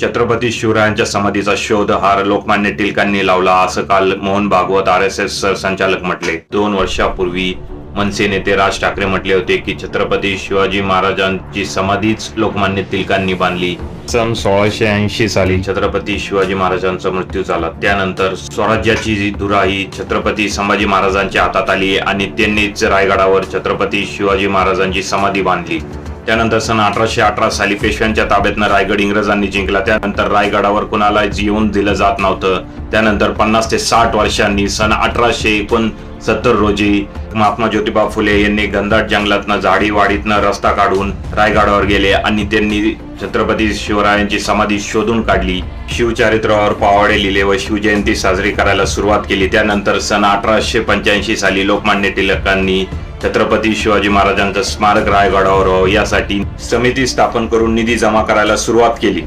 छत्रपती शिवरायांच्या समाधीचा शोध हार लोकमान्य टिळकांनी लावला. असं काल Mohan Bhagwat R S S संचालक म्हटले. दोन वर्षापूर्वी मनसे नेते राज ठाकरे म्हटले होते की छत्रपती शिवाजी महाराजांची समाधीच लोकमान्य टिळकांनी बांधली. सन सोळाशे ऐंशी साली छत्रपती शिवाजी महाराजांचा मृत्यू झाला. त्यानंतर स्वराज्याची जी धुरा ही छत्रपती संभाजी महाराजांच्या हातात आली आणि त्यांनीच रायगडावर छत्रपती शिवाजी महाराजांची समाधी बांधली. त्यानंतर सन अठराशे अठरा साली पेशव्यांच्या ताब्यातनं रायगड इंग्रजांनी जिंकला. त्यानंतर रायगडावर कुणाला येऊन दिलं जात नव्हतं. त्यानंतर पन्नास ते साठ वर्षांनी सन अठराशे एकोणसत्तर रोजी महात्मा ज्योतिबा फुले यांनी घनदाट जंगलातनं झाडीवाडीतनं रस्ता काढून रायगडावर गेले आणि त्यांनी छत्रपती शिवरायांची समाधी शोधून काढली. शिवचरित्रावर पावाडे लिहिले व शिवजयंती साजरी करायला सुरुवात केली. त्यानंतर सन अठराशे पंच्याऐंशी साली लोकमान्य टिळकांनी छत्रपती शिवाजी महाराजांचं स्मारक रायगडावर व्हावं यासाठी समिती स्थापन करून निधी जमा करायला सुरुवात केली.